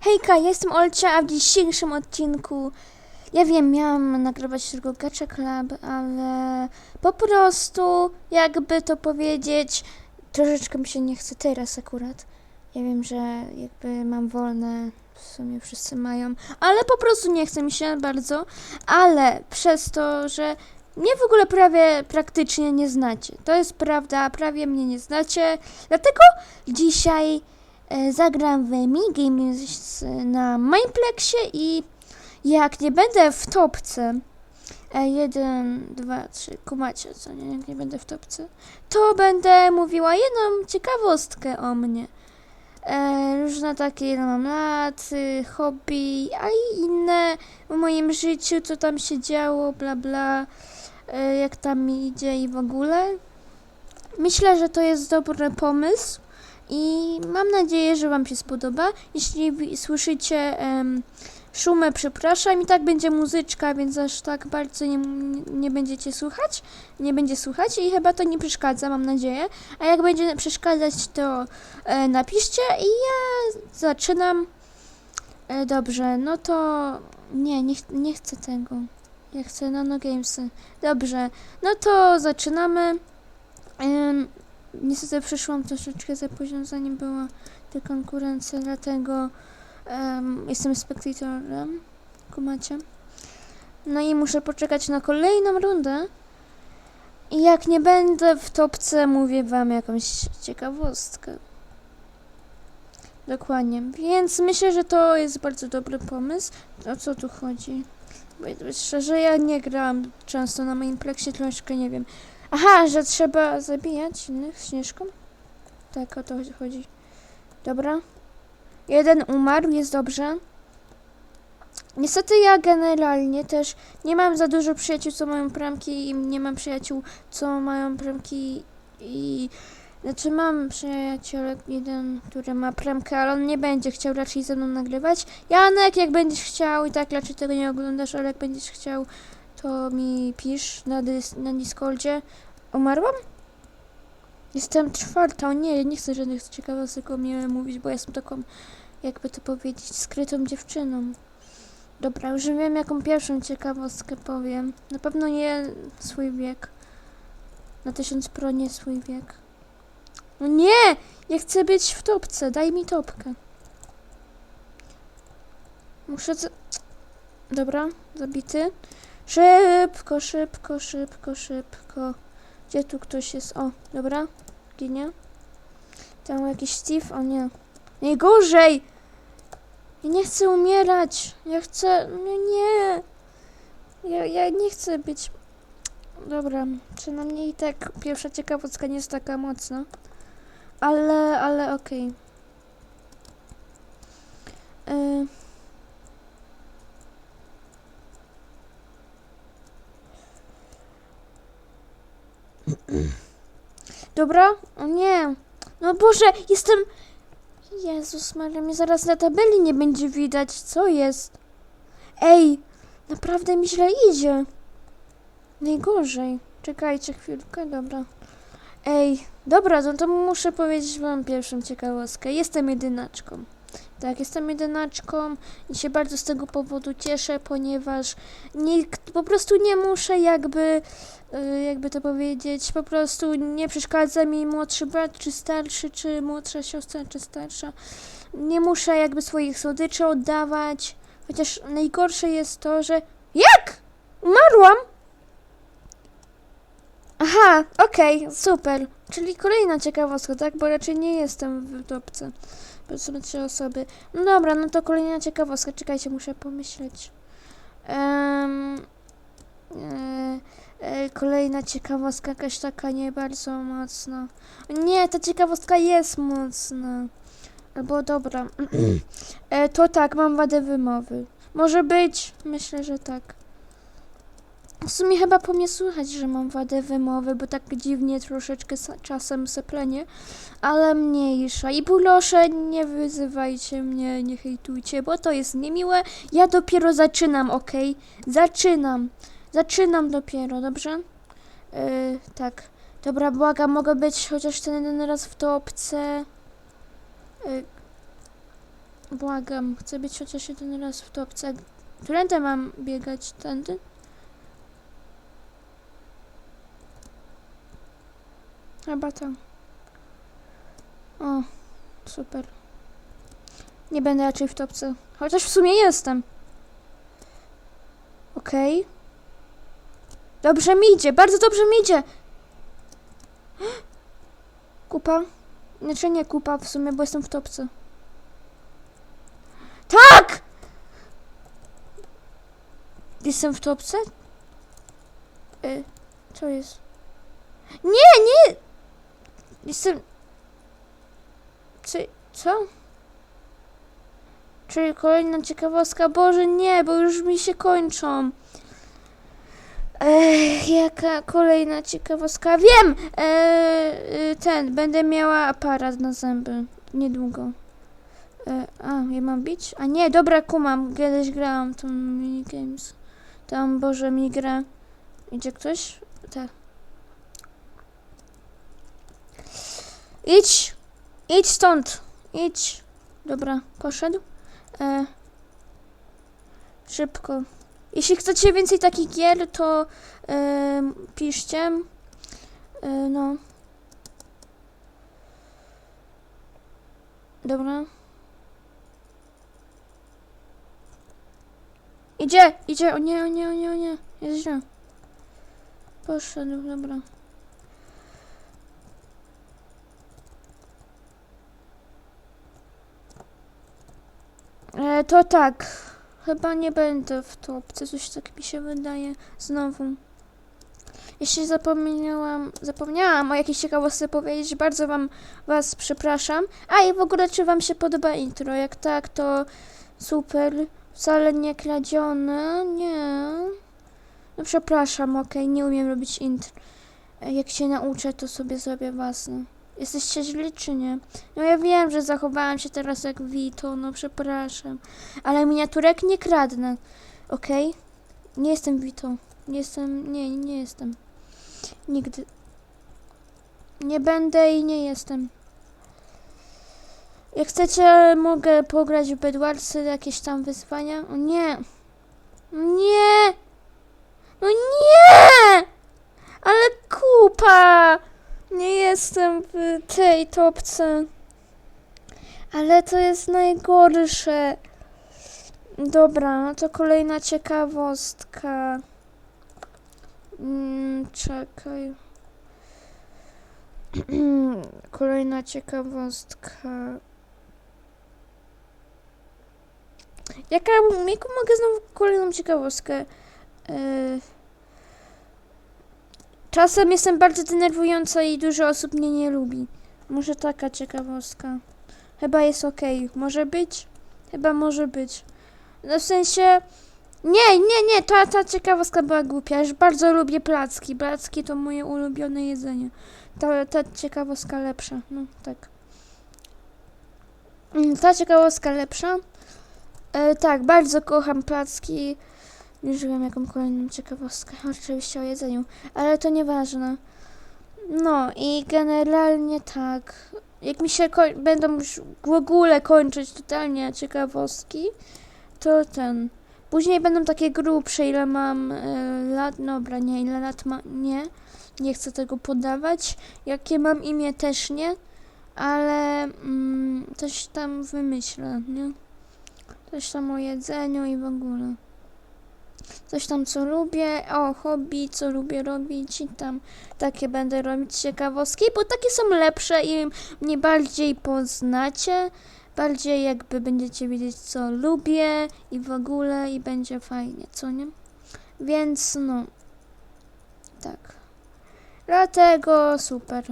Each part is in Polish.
Hejka, jestem Olcia, a w dzisiejszym odcinku ja wiem, miałam nagrywać tylko Gacha Club, ale po prostu, jakby to powiedzieć, troszeczkę mi się nie chce teraz akurat. Ja wiem, że jakby mam wolne, w sumie wszyscy mają, ale po prostu nie chce mi się bardzo, ale przez to, że mnie w ogóle prawie praktycznie nie znacie. To jest prawda, prawie mnie nie znacie, dlatego dzisiaj zagram w Minigames na Mineplexie i jak nie będę w topce, e, jeden, dwa, trzy, kumacie, co nie, jak nie będę w topce, to będę mówiła jedną ciekawostkę o mnie. E, różne takie, ile mam lat, hobby, a i inne w moim życiu, co tam się działo, bla bla, e, jak tam mi idzie i w ogóle. Myślę, że to jest dobry pomysł i mam nadzieję, że Wam się spodoba. Jeśli słyszycie em, szumy, przepraszam, i tak będzie muzyczka, więc aż tak bardzo nie, nie będziecie słuchać, nie będzie słuchać i chyba to nie przeszkadza, mam nadzieję. A jak będzie przeszkadzać, to e, napiszcie i ja zaczynam. E, dobrze, no to nie, nie, ch- nie chcę tego. Ja chcę Nano Gamesy. Dobrze, no to zaczynamy. Niestety przyszłam troszeczkę za późno, zanim była ta konkurencja, dlatego em, jestem spektatorem. Kumacie? No i muszę poczekać na kolejną rundę. I jak nie będę w topce, mówię wam jakąś ciekawostkę. Dokładnie. Więc myślę, że to jest bardzo dobry pomysł. O co tu chodzi? Bo szczerze, ja nie grałam często na moim pleksie, troszkę nie wiem. Aha, że trzeba zabijać innych śnieżką? Tak, o to chodzi. Dobra. Jeden umarł, jest dobrze. Niestety ja generalnie też nie mam za dużo przyjaciół, co mają pramki i nie mam przyjaciół, co mają pramki i... Znaczy mam przyjaciela jeden, który ma premkę, ale on nie będzie chciał raczej ze mną nagrywać. Janek, jak będziesz chciał i tak raczej tego nie oglądasz, ale jak będziesz chciał, to mi pisz na, dys na Discordzie. Umarłam? Jestem czwarta, o nie, nie chcę żadnych ciekawostek o mnie mówić, bo jestem taką, jakby to powiedzieć, skrytą dziewczyną. Dobra, już wiem jaką pierwszą ciekawostkę powiem. Na pewno nie swój wiek. Na 1000 pro nie swój wiek. No nie! Ja chcę być w topce, daj mi topkę. Muszę... Dobra, zabity. Szybko, szybko, szybko, szybko. Gdzie tu ktoś jest? O, dobra. Ginie. Tam jakiś Steve? O nie. Najgorzej! Ja nie chcę umierać. Ja chcę... No nie. Ja, ja nie chcę być... Dobra, przynajmniej tak pierwsza ciekawostka nie jest taka mocna. Ale, ale okej. Y, Dobra? O nie. No Boże, jestem... Jezus Maria, mnie zaraz na tabeli nie będzie widać. Co jest? Ej, naprawdę mi źle idzie. Najgorzej. Czekajcie chwilkę, dobra. Ej, dobra, no to muszę powiedzieć wam pierwszą ciekawostkę. Jestem jedynaczką. Tak, jestem jedynaczką i się bardzo z tego powodu cieszę, ponieważ nikt, po prostu nie muszę jakby, y, jakby to powiedzieć, po prostu nie przeszkadza mi młodszy brat, czy starszy, czy młodsza siostra, czy starsza. Nie muszę jakby swoich słodyczy oddawać, chociaż najgorsze jest to, że... Jak? Umarłam? Aha, okej, super. Czyli kolejna ciekawostka, tak? Bo raczej nie jestem w topce. Są trzy osoby. No dobra, no to kolejna ciekawostka. Czekajcie, muszę pomyśleć. Em, e, e, kolejna ciekawostka, jakaś taka nie bardzo mocna. Nie, ta ciekawostka jest mocna. Albo dobra. e, to tak, mam wadę wymowy. Może być? Myślę, że tak. W sumie chyba po mnie słychać, że mam wadę wymowy, bo tak dziwnie troszeczkę czasem seplenie, ale mniejsza. I proszę, nie wyzywajcie mnie, nie hejtujcie, bo to jest niemiłe. Ja dopiero zaczynam, ok? Zaczynam. Zaczynam dopiero, dobrze? Yy, tak. Dobra, błagam, mogę być chociaż ten jeden raz w topce. Yy. Błagam, chcę być chociaż jeden raz w topce. Którędy mam biegać? Tędy? Chyba tam. O, super. Nie będę raczej w topce. Chociaż w sumie jestem. Okej. Dobrze mi idzie, bardzo dobrze mi idzie. Kupa? Znaczy nie kupa w sumie, bo jestem w topce. Tak! Jestem w topce? Y, co jest? Nie, nie! Jestem... Czy... co? Czyli kolejna ciekawostka? Boże, nie, bo już mi się kończą. Ech, jaka kolejna ciekawostka? Wiem! Eee, y, ten, będę miała aparat na zęby. Niedługo. E, a, ja mam bić? A nie, dobra, kumam. Kiedyś grałam tą minigames. Tam, Boże, mi gra. Idzie ktoś? Tak. Idź! Idź stąd! Idź! Dobra, poszedł. E, szybko. Jeśli chcecie więcej takich gier, to e, piszcie. E, no. Dobra. Idzie, idzie, o nie, o nie, o nie, o nie, jest źle. Poszedł, dobra. E, to tak, chyba nie będę w topce, coś tak mi się wydaje, znowu. Jeśli zapomniałam, zapomniałam o jakiejś ciekawostce powiedzieć, bardzo wam, was przepraszam. A i w ogóle, czy wam się podoba intro? Jak tak, to super. Wcale nie kradzione, nie. No przepraszam, okej, nie umiem robić intro. E, Jak się nauczę, to sobie zrobię własne. Jesteście źli, czy nie? No ja wiem, że zachowałam się teraz jak Vito, no przepraszam. Ale miniaturek nie kradnę, okej? Nie jestem Vito. Nie jestem, nie, nie jestem. Nigdy. Nie będę i nie jestem. Jak chcecie, mogę pograć w Bedwarsy, jakieś tam wyzwania. O nie! Nie! No nie! Ale kupa! Nie jestem w tej topce. Ale to jest najgorsze. Dobra, no to kolejna ciekawostka. Mm, czekaj. Kolejna ciekawostka. Jaka, jaką mogę znowu kolejną ciekawostkę? Yy... Czasem jestem bardzo denerwująca i dużo osób mnie nie lubi. Może taka ciekawostka. Chyba jest okej. Może być? Chyba może być. No w sensie... Nie, nie, nie, ta, ta ciekawostka była głupia. Już bardzo lubię placki. Placki to moje ulubione jedzenie. Ta, ta ciekawostka lepsza. No, tak. Mm, Ta ciekawostka lepsza. E, tak, bardzo kocham placki. Już wiem jaką kolejną ciekawostkę. Oczywiście o jedzeniu. Ale to nieważne. No i generalnie tak. Jak mi się będą już w ogóle kończyć totalnie ciekawostki, to ten. Później będą takie grubsze, ile mam e, lat. Dobra, nie, ile lat ma. Nie. Nie chcę tego podawać. Jakie mam imię też nie. Ale mm, coś tam wymyślę, nie? Coś tam o jedzeniu i w ogóle. Coś tam co lubię, o hobby, co lubię robić i tam takie będę robić ciekawostki, bo takie są lepsze i mnie bardziej poznacie, bardziej jakby będziecie wiedzieć co lubię i w ogóle i będzie fajnie, co nie? Więc no, tak. Dlatego super.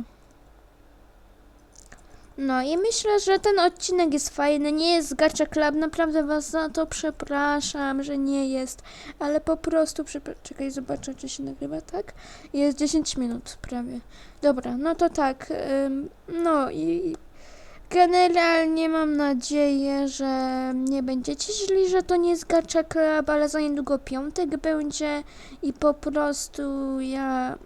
No i myślę, że ten odcinek jest fajny, nie jest Gacha Club, naprawdę was za to przepraszam, że nie jest, ale po prostu, czekaj, zobaczę, czy się nagrywa, tak? Jest 10 minut prawie. Dobra, no to tak, ym, no i generalnie mam nadzieję, że nie będziecie źli, że to nie jest Gacha Club, ale za niedługo piątek będzie i po prostu ja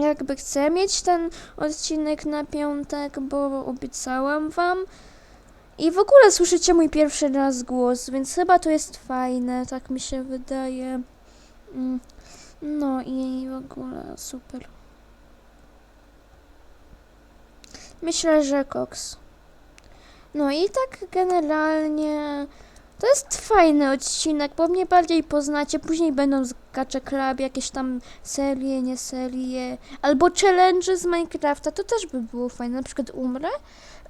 jakby chcę mieć ten odcinek na piątek, bo obiecałam wam. I w ogóle słyszycie mój pierwszy raz głos, więc chyba to jest fajne, tak mi się wydaje. Mm, No i w ogóle super. Myślę, że koks. No i tak generalnie to jest fajny odcinek, bo mnie bardziej poznacie. Później będą z Gacha Club jakieś tam serie, nie serie, albo challenge z Minecrafta. To też by było fajne. Na przykład umrę,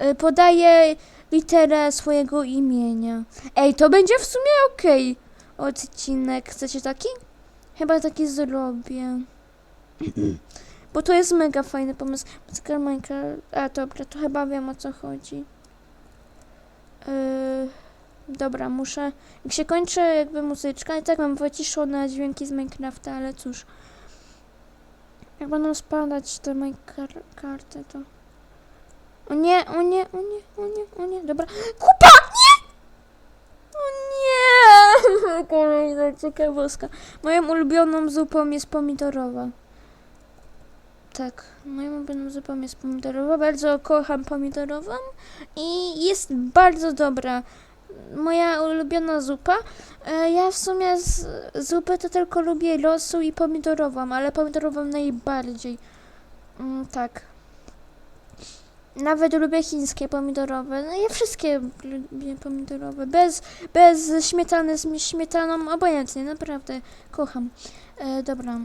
y, podaję literę swojego imienia. Ej, to będzie w sumie okej odcinek. Chcecie taki? Chyba taki zrobię. Bo to jest mega fajny pomysł. Minecraft. A dobra, to chyba wiem o co chodzi. Yy, dobra, muszę. Jak się kończy jakby muzyczka, i tak mam wyciszone dźwięki z Minecrafta, ale cóż. Jak będą spadać te moje kar- karty, to. O nie, o nie, o nie, o nie, o nie, dobra. Kupa! Nie! O nie! Kolejna ciekawostka. Moją ulubioną zupą jest pomidorowa. Tak, moją ulubioną zupą jest pomidorowa. Bardzo kocham pomidorową i jest bardzo dobra. Moja ulubiona zupa. E, Ja w sumie z zupy to tylko lubię losu i pomidorową, ale pomidorową najbardziej. Mm, tak. Nawet lubię chińskie pomidorowe. No ja wszystkie lubię pomidorowe. Bez, bez śmietany, z śmietaną, obojętnie, naprawdę. Kocham. E, dobra.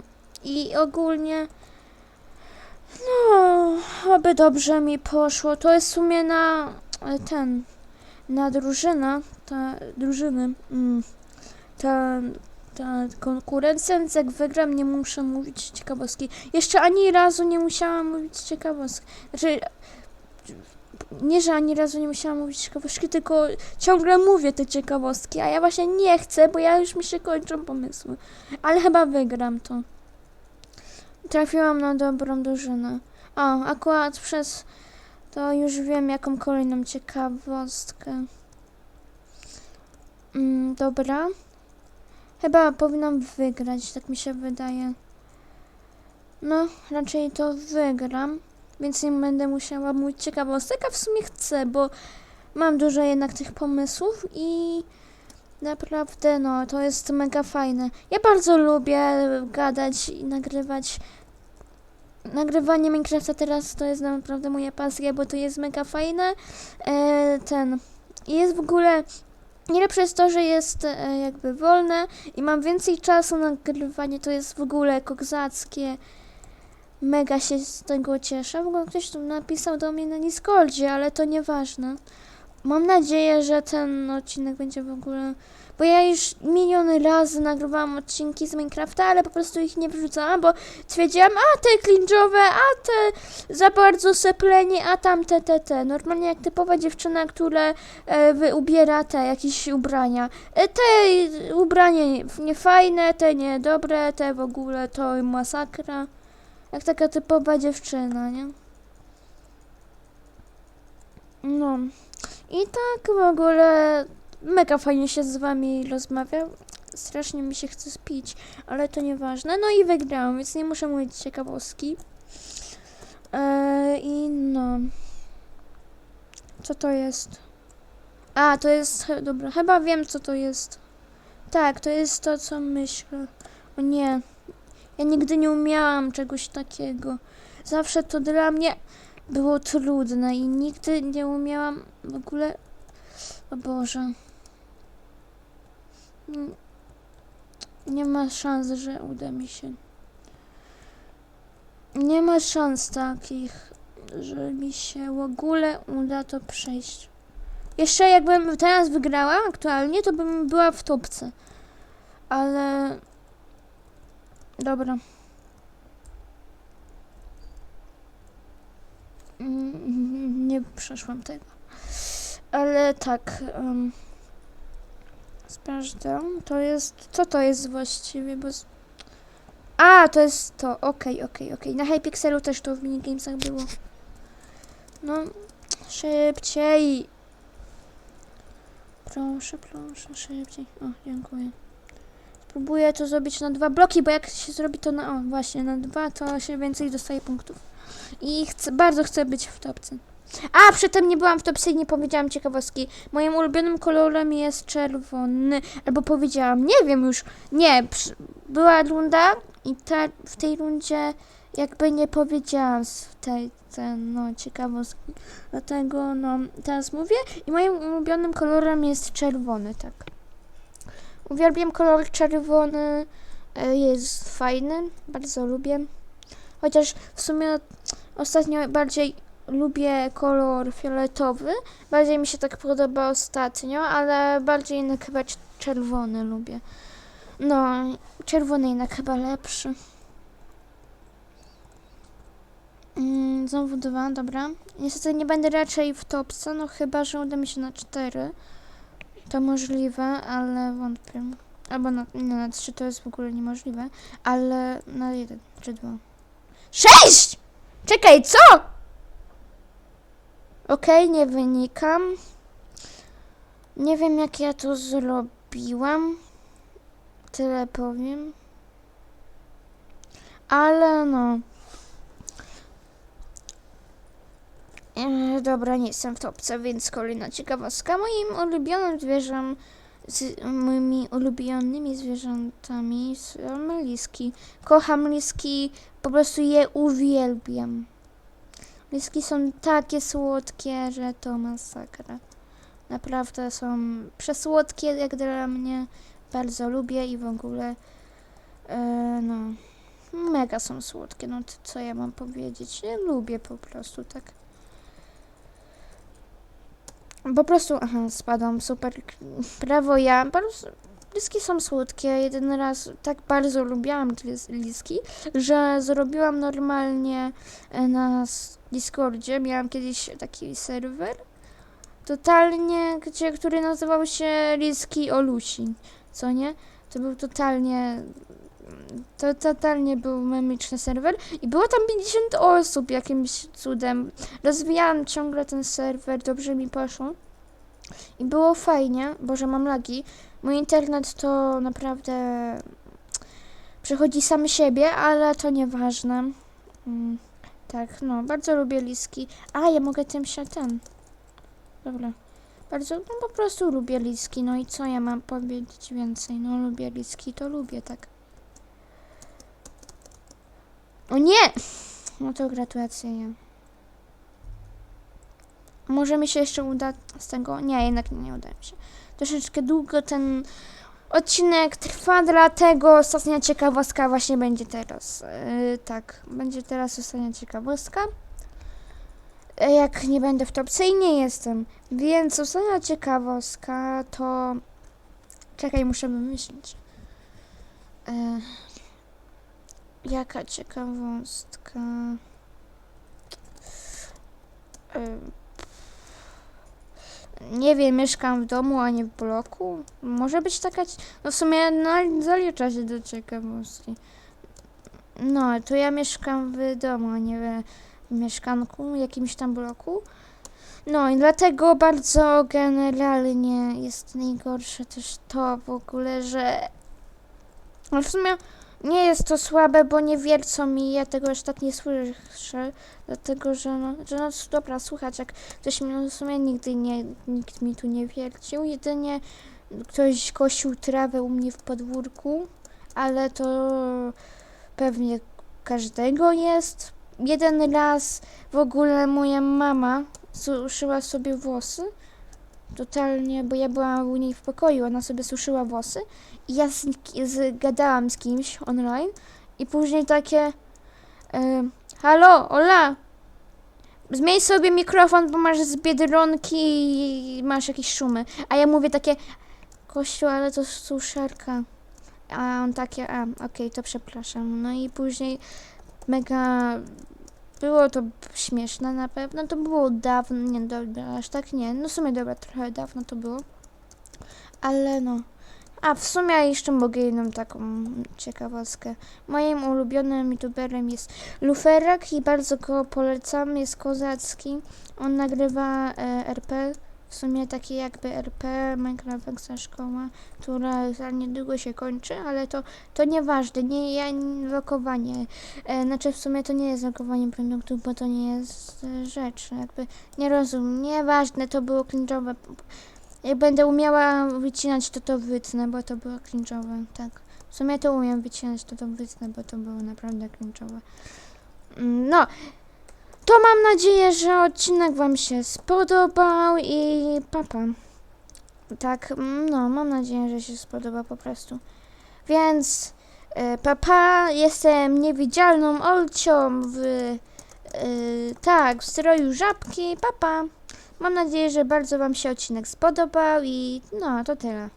I ogólnie... No, aby dobrze mi poszło. To jest w sumie na e, ten, na drużyna, ta drużyny, mm, ta, ta konkurencja, więc jak wygram, nie muszę mówić ciekawostki. Jeszcze ani razu nie musiałam mówić ciekawostki. Znaczy, nie, że ani razu nie musiałam mówić ciekawostki, tylko ciągle mówię te ciekawostki, a ja właśnie nie chcę, bo ja już mi się kończą pomysły. Ale chyba wygram to. Trafiłam na dobrą drużynę. O, akurat przez to już wiem, jaką kolejną ciekawostkę. Mm, dobra. Chyba powinnam wygrać, tak mi się wydaje. No, raczej to wygram, więc nie będę musiała mówić ciekawostek, a w sumie chcę, bo mam dużo jednak tych pomysłów i naprawdę, no, to jest mega fajne. Ja bardzo lubię gadać i nagrywać nagrywanie Minecrafta teraz to jest naprawdę moja pasja, bo to jest mega fajne. E, ten. Jest w ogóle. Najlepsze jest to, że jest e, jakby wolne i mam więcej czasu na nagrywanie. To jest w ogóle kozackie. Mega się z tego cieszę. W ogóle ktoś tu napisał do mnie na Discordzie, ale to nieważne. Mam nadzieję, że ten odcinek będzie w ogóle. Bo ja już miliony razy nagrywałam odcinki z Minecrafta, ale po prostu ich nie wrzucałam, bo twierdziłam, a te cringe'owe, a te za bardzo seplenie, a tamte, te, te. Normalnie jak typowa dziewczyna, która e, ubiera te jakieś ubrania. E, te ubrania niefajne, te niedobre, te w ogóle to masakra. Jak taka typowa dziewczyna, nie? No. I tak w ogóle mega fajnie się z wami rozmawia. Strasznie mi się chce spić, ale to nieważne. No i wygrałam, więc nie muszę mówić ciekawostki. Eee, I no. Co to jest? A, to jest. Dobra, chyba wiem, co to jest. Tak, to jest to, co myślę. O nie. Ja nigdy nie umiałam czegoś takiego. Zawsze to dla mnie było trudne i nigdy nie umiałam w ogóle. O Boże. Mm, Nie ma szans, że uda mi się. Nie ma szans takich, że mi się w ogóle uda to przejść. Jeszcze jakbym teraz wygrała aktualnie, to bym była w topce. Ale... Dobra. Mm, Nie przeszłam tego. Ale tak. Um, sprawdzam. To jest. Co to jest właściwie? Bo. z- A, to jest to. Okej, okej, okej. Na Hypixelu też to w minigamesach było. No, szybciej. Proszę, proszę, szybciej. O, dziękuję. Spróbuję to zrobić na dwa bloki, bo jak się zrobi to na. O, właśnie, na dwa, to się więcej dostaje punktów. I chcę, bardzo chcę być w topce. A, przedtem nie byłam w topsy i nie powiedziałam ciekawostki. Moim ulubionym kolorem jest czerwony. Albo powiedziałam, nie wiem już. Nie, była runda i ta, w tej rundzie jakby nie powiedziałam z tej, ten, no, ciekawostki. Dlatego, no, teraz mówię. I moim ulubionym kolorem jest czerwony, tak. Uwielbiam kolor czerwony. e, Jest fajny, bardzo lubię. Chociaż w sumie ostatnio bardziej lubię kolor fioletowy. Bardziej mi się tak podoba ostatnio, ale bardziej jednak chyba cz- czerwony lubię. No, czerwony jednak chyba lepszy. Mm, znowu dwa, dobra. Niestety nie będę raczej w topce, no chyba, że uda mi się na cztery. To możliwe, ale wątpię. Albo na, nie, na trzy to jest w ogóle niemożliwe, ale na jeden czy dwa. Sześć! Czekaj, co? Okej, nie wynikam. Nie wiem, jak ja to zrobiłam. Tyle powiem. Ale no. E, dobra, nie jestem w topce, więc kolejna ciekawostka. Moim ulubionym zwierzę, z moimi ulubionymi zwierzętami są liski. Kocham liski, po prostu je uwielbiam. Liski są takie słodkie, że to masakra. Naprawdę są przesłodkie jak dla mnie. Bardzo lubię i w ogóle e, no mega są słodkie. No to co ja mam powiedzieć? Lubię po prostu tak. Po prostu, aha, spadam, super. Prawo ja, bardzo, liski są słodkie. Jeden raz tak bardzo lubiłam lis- liski, że zrobiłam normalnie e, na Discordzie. Miałam kiedyś taki serwer, totalnie, gdzie, który nazywał się Liski Olusi, co nie? To był totalnie, to totalnie był memiczny serwer i było tam 50 osób jakimś cudem. Rozwijałam ciągle ten serwer, dobrze mi poszło. I było fajnie, bo że mam lagi. Mój internet to naprawdę przechodzi sam siebie, ale to nieważne. Mm, tak, no, bardzo lubię liski. A, ja mogę tym się ten. Dobra. Bardzo, no po prostu lubię liski. No i co ja mam powiedzieć więcej? No lubię liski, to lubię, tak. O nie! No to gratulacje. ja. Może mi się jeszcze uda z tego? Nie, jednak nie uda mi się. Troszeczkę długo ten odcinek trwa, dlatego ostatnia ciekawostka właśnie będzie teraz. Yy, tak, będzie teraz ostatnia ciekawostka. Yy, Jak nie będę w topce i nie jestem. Więc ostatnia ciekawostka to... Czekaj, muszę wymyślić. Yy, jaka ciekawostka? Yy, nie wiem, mieszkam w domu, a nie w bloku. Może być taka. No w sumie no, zalicza się do ciekawostki. No, to ja mieszkam w domu, a nie w mieszkanku, jakimś tam bloku. No i dlatego bardzo generalnie jest najgorsze też to w ogóle, że. No w sumie nie jest to słabe, bo nie wiercą mi, ja tego już tak nie słyszę, dlatego że no, że no dobra, słuchać, jak ktoś mi no, w sumie nigdy nie, nikt mi tu nie wiercił, jedynie ktoś kosił trawę u mnie w podwórku, ale to pewnie każdego jest. Jeden raz w ogóle moja mama suszyła sobie włosy, totalnie, bo ja byłam u niej w pokoju, ona sobie suszyła włosy i ja z, z, gadałam z kimś online i później takie e, halo, Ola, zmień sobie mikrofon, bo masz z Biedronki i masz jakieś szumy. A ja mówię takie, kościół, ale to suszarka. A on takie, a, okej, to przepraszam. No i później mega było to śmieszne na pewno. To było dawno, nie dobra, aż tak nie. No w sumie dobra, trochę dawno to było. Ale no. A w sumie jeszcze mogę jedną taką ciekawostkę. Moim ulubionym youtuberem jest Luferek i bardzo go polecam, jest kozacki. On nagrywa e, RP w sumie takie jakby RP, Minecraft Extra Szkoła, która za niedługo się kończy, ale to, to nieważne, nie ja nie- lokowanie. E, znaczy w sumie to nie jest lokowanie produktów, bo to nie jest e, rzecz, jakby nie rozumiem, nieważne, to było cringe'owe. Jak będę umiała wycinać, to to wytnę, bo to było cringe'owe, tak. W sumie to umiem wycinać, to to wytnę, bo to było naprawdę cringe'owe. Mm, No, to mam nadzieję, że odcinek Wam się spodobał i papa. Tak, no, mam nadzieję, że się spodoba po prostu. Więc e, papa, jestem niewidzialną Olcią w, e, tak, w stroju żabki, papa. Mam nadzieję, że bardzo Wam się odcinek spodobał i no, to tyle.